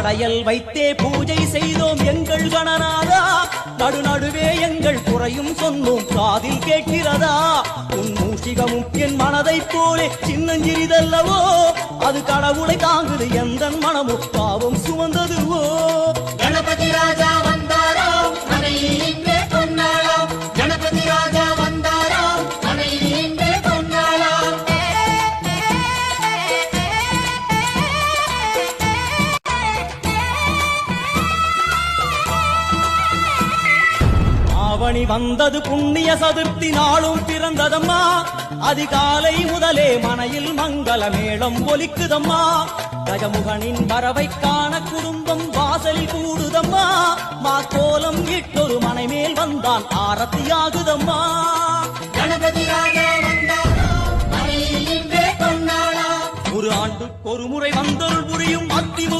படையல் வைத்தே பூஜை செய்தோம் எங்கள் கணநாதா. நடுநடுவே எங்கள் குறையும் சொன்னோம் காதில் கேட்கிறதா? உன் மூஷிகமும் என் மனதைப் போலே சின்னஞ்சிறிதல்லவோ? அது கடவுளை தாங்குது எந்த மனமும் பாவம் சுமந்ததுவோ? ஆவணி வந்தது புண்ணிய சதுர்த்தி நாளும் பிறந்ததம்மா. அதிகாலை முதலே மனையில் மங்கள மேளம் ஒலிக்குதம்மா. கஜமுகனின் வரவை காண குடும்பம் வாசலில் கூடுதம்மா. மா கோலம் இட்டொரு மனை மேல் வந்தான் ஆரத்தியாகுதம்மா. கணபதி ஒரு ஆண்டுக்கு ஒரு முறை வந்தொருள் புரியும் அத்திமுக